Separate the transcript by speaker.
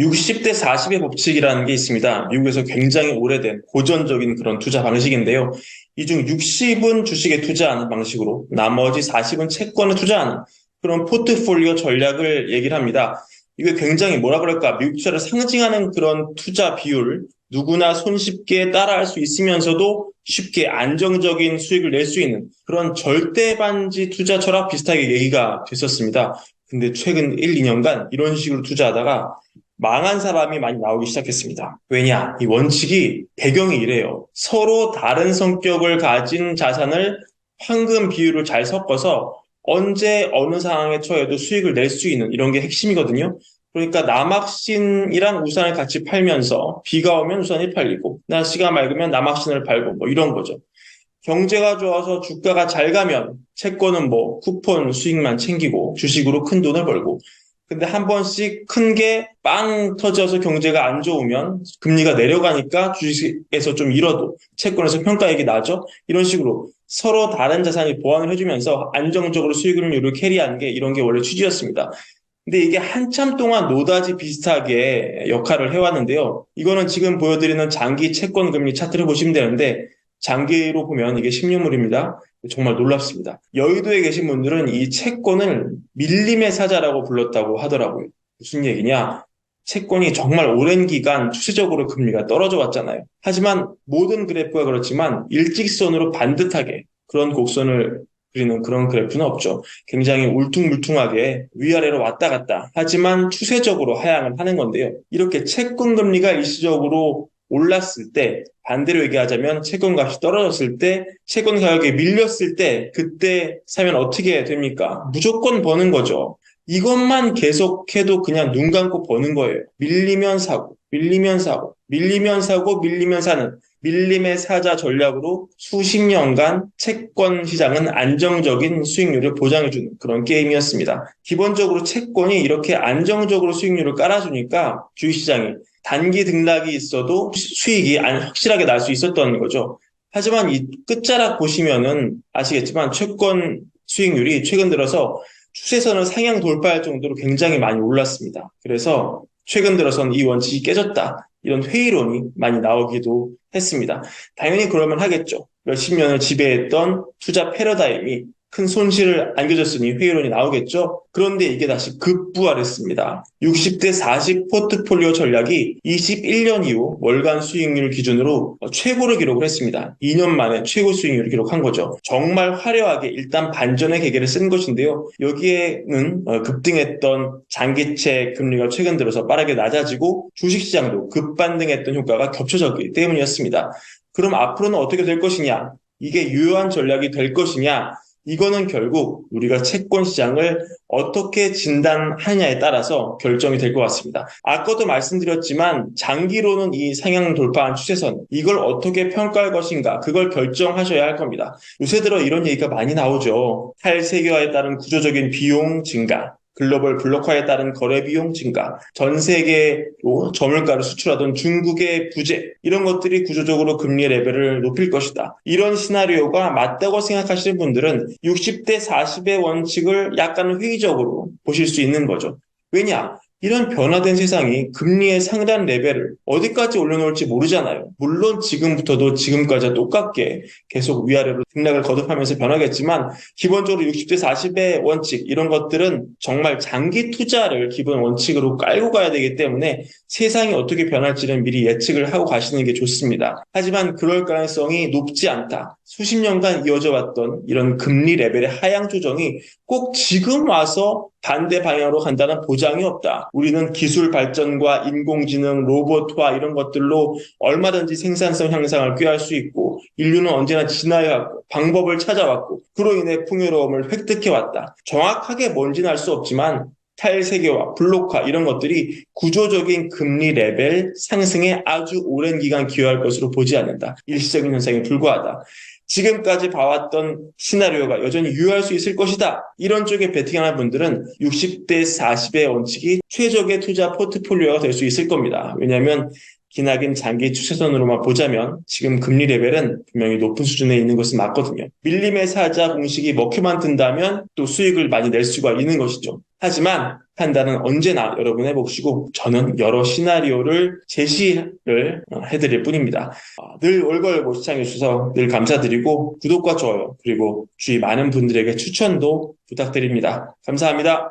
Speaker 1: 60대 40의 법칙이라는 게 있습니다. 미국에서 굉장히 오래된 고전적인 그런 투자 방식인데요. 이 중 60은 주식에 투자하는 방식으로 나머지 40은 채권에 투자하는 그런 포트폴리오 전략을 얘기를 합니다. 이게 굉장히 뭐라 그럴까 미국 투자를 상징하는 그런 투자 비율 누구나 손쉽게 따라할 수 있으면서도 쉽게 안정적인 수익을 낼 수 있는 그런 절대 반지 투자 철학 비슷하게 얘기가 됐었습니다. 근데 최근 1, 2년간 이런 식으로 투자하다가 망한 사람이 많이 나오기 시작했습니다. 왜냐? 이 원칙이 배경이 이래요. 서로 다른 성격을 가진 자산을 황금 비율을 잘 섞어서 언제 어느 상황에 처해도 수익을 낼 수 있는 이런 게 핵심이거든요. 그러니까 남학신이랑 우산을 같이 팔면서 비가 오면 우산이 팔리고 날씨가 맑으면 남학신을 팔고 뭐 이런 거죠. 경제가 좋아서 주가가 잘 가면 채권은 뭐 쿠폰 수익만 챙기고 주식으로 큰 돈을 벌고 근데 한 번씩 큰 게 빵 터져서 경제가 안 좋으면 금리가 내려가니까 주식에서 좀 잃어도 채권에서 평가액이 나죠. 이런 식으로 서로 다른 자산이 보완을 해주면서 안정적으로 수익률을 캐리하는 게 이런 게 원래 취지였습니다. 근데 이게 한참 동안 노다지 비슷하게 역할을 해왔는데요. 이거는 지금 보여드리는 장기 채권 금리 차트를 보시면 되는데 장기로 보면 이게 10년물입니다. 정말 놀랍습니다. 여의도에 계신 분들은 이 채권을 밀림의 사자라고 불렀다고 하더라고요. 무슨 얘기냐? 채권이 정말 오랜 기간 추세적으로 금리가 떨어져 왔잖아요. 하지만 모든 그래프가 그렇지만 일직선으로 반듯하게 그런 곡선을 그리는 그런 그래프는 없죠. 굉장히 울퉁불퉁하게 위아래로 왔다 갔다 하지만 추세적으로 하향을 하는 건데요. 이렇게 채권 금리가 일시적으로 올랐을 때 반대로 얘기하자면 채권 값이 떨어졌을 때 채권 가격이 밀렸을 때 그때 사면 어떻게 됩니까? 무조건 버는 거죠. 이것만 계속해도 그냥 눈 감고 버는 거예요. 밀리면 사고, 밀리면 사고, 밀리면 사고, 밀리면 사는 밀림의 사자 전략으로 수십 년간 채권 시장은 안정적인 수익률을 보장해주는 그런 게임이었습니다. 기본적으로 채권이 이렇게 안정적으로 수익률을 깔아주니까 주식시장이 단기 등락이 있어도 수익이 확실하게 날 수 있었던 거죠. 하지만 이 끝자락 보시면은 아시겠지만 채권 수익률이 최근 들어서 추세선을 상향 돌파할 정도로 굉장히 많이 올랐습니다. 그래서 최근 들어선 이 원칙이 깨졌다. 이런 회의론이 많이 나오기도 했습니다. 당연히 그러면 하겠죠. 몇십 년을 지배했던 투자 패러다임이 큰 손실을 안겨줬으니 회의론이 나오겠죠. 그런데 이게 다시 급부활했습니다. 60대 40 포트폴리오 전략이 21년 이후 월간 수익률 기준으로 최고를 기록을 했습니다. 2년 만에 최고 수익률을 기록한 거죠. 정말 화려하게 일단 반전의 계기를 쓴 것인데요. 여기에는 어, 급등했던 장기채 금리가 최근 들어서 빠르게 낮아지고 주식시장도 급반등했던 효과가 겹쳐졌기 때문이었습니다. 그럼 앞으로는 어떻게 될 것이냐? 이게 유효한 전략이 될 것이냐? 이거는 결국 우리가 채권 시장을 어떻게 진단하냐에 따라서 결정이 될 것 같습니다. 아까도 말씀드렸지만 장기로는 이 상향 돌파한 추세선 이걸 어떻게 평가할 것인가 그걸 결정하셔야 할 겁니다. 요새 들어 이런 얘기가 많이 나오죠. 탈세계화에 따른 구조적인 비용 증가 글로벌 블록화에 따른 거래 비용 증가, 전 세계로 저물가를 수출하던 중국의 부재, 이런 것들이 구조적으로 금리 레벨을 높일 것이다. 이런 시나리오가 맞다고 생각하시는 분들은 60대 40의 원칙을 약간 회의적으로 보실 수 있는 거죠. 왜냐? 이런 변화된 세상이 금리의 상단 레벨을 어디까지 올려놓을지 모르잖아요. 물론 지금부터도 지금까지 똑같게 계속 위아래로 등락을 거듭하면서 변하겠지만 기본적으로 60대 40의 원칙 이런 것들은 정말 장기 투자를 기본 원칙으로 깔고 가야 되기 때문에 세상이 어떻게 변할지는 미리 예측을 하고 가시는 게 좋습니다. 하지만 그럴 가능성이 높지 않다. 수십 년간 이어져 왔던 이런 금리 레벨의 하향 조정이 꼭 지금 와서 반대 방향으로 간다는 보장이 없다. 우리는 기술 발전과 인공지능, 로봇화 이런 것들로 얼마든지 생산성 향상을 꾀할 수 있고 인류는 언제나 진화해왔고 방법을 찾아왔고 그로 인해 풍요로움을 획득해왔다. 정확하게 뭔지는 알 수 없지만 탈세계화, 블록화 이런 것들이 구조적인 금리 레벨 상승에 아주 오랜 기간 기여할 것으로 보지 않는다. 일시적인 현상에 불과하다. 지금까지 봐왔던 시나리오가 여전히 유효할 수 있을 것이다. 이런 쪽에 베팅하는 분들은 60대 40의 원칙이 최적의 투자 포트폴리오가 될 수 있을 겁니다. 왜냐하면 기나긴 장기 추세선으로만 보자면 지금 금리 레벨은 분명히 높은 수준에 있는 것은 맞거든요. 밀림의 사자 공식이 먹혀만 든다면 또 수익을 많이 낼 수가 있는 것이죠. 하지만 판단은 언제나 여러분 해보시고 저는 여러 시나리오를 제시를 어, 해드릴 뿐입니다. 어, 늘 월걸고 시청해주셔서 늘 감사드리고 구독과 좋아요 그리고 주위 많은 분들에게 추천도 부탁드립니다. 감사합니다.